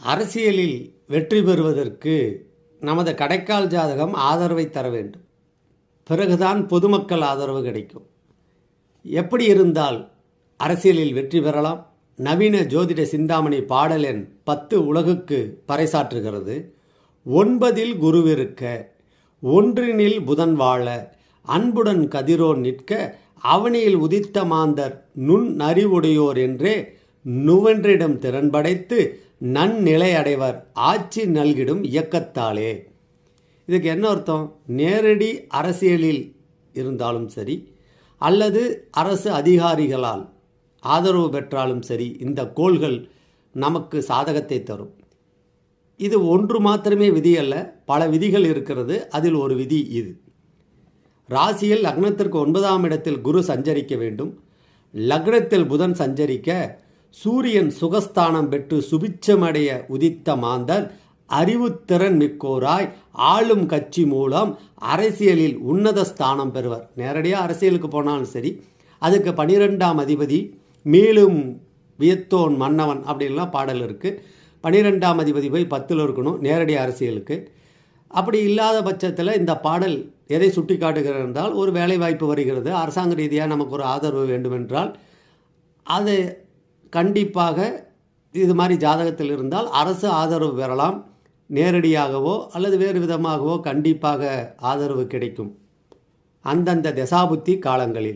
அரசியலில் வெற்றி பெறுவதற்கு நமது கடைக்கால் ஜாதகம் ஆதரவை தர வேண்டும். பிறகுதான் பொதுமக்கள் ஆதரவு கிடைக்கும். எப்படி இருந்தால் அரசியலில் வெற்றி பெறலாம். நவீன ஜோதிட சிந்தாமணி பாடல் எண் பத்து உலகுக்கு பறைசாற்றுகிறது. ஒன்பதில் குருவிருக்க ஒன்றினில் புதன் வாழ அன்புடன் கதிரோன் நிற்க அவனியில் உதித்த மாந்தர் நுண் நறிவுடையோர் என்றே நுவன்றிடம் திறன்படைத்து நன்னிலை அடைவர் ஆட்சி நல்கிடும் இயக்கத்தாலே. இதுக்கு என்ன அர்த்தம்? நேரடி அரசியலில் இருந்தாலும் சரி அல்லது அரசு அதிகாரிகளால் ஆதரவு பெற்றாலும் சரி இந்த கோள்கள் நமக்கு சாதகத்தை தரும். இது ஒன்று மாத்திரமே விதி அல்ல பல விதிகள் இருக்கிறது அதில் ஒரு விதி இது. ராசியில் லக்னத்திற்கு ஒன்பதாம் இடத்தில் குரு சஞ்சரிக்க வேண்டும். லக்னத்தில் புதன் சஞ்சரிக்க சூரியன் சுகஸ்தானம் பெற்று சுபிச்சமடைய உதித்த மாந்தர் அறிவுத்திறன் மிக்கோராய் ஆளும் கட்சி மூலம் அரசியலில் உன்னத ஸ்தானம் பெறுவர். நேரடியாக அரசியலுக்கு போனாலும் சரி அதுக்கு பனிரெண்டாம் அதிபதி மேலும் வியத்தோன் மன்னவன் அப்படின்லாம் பாடல் இருக்குது பனிரெண்டாம் அதிபதி போய் பத்தில் இருக்கணும் நேரடி அரசியலுக்கு. அப்படி இல்லாத பட்சத்தில் இந்த பாடல் எதை சுட்டி காட்டுகிறது என்றால் ஒரு வேலை வாய்ப்பு வருகிறது. அரசாங்க ரீதியாக நமக்கு ஒரு ஆதரவு வேண்டுமென்றால் அது கண்டிப்பாக இது மாதிரி ஜாதகத்தில் இருந்தால் அரசு ஆதரவு பெறலாம். நேரடியாகவோ அல்லது வேறு விதமாகவோ கண்டிப்பாக ஆதரவு கிடைக்கும். அந்தந்த தசாபுத்தி காலங்களில்.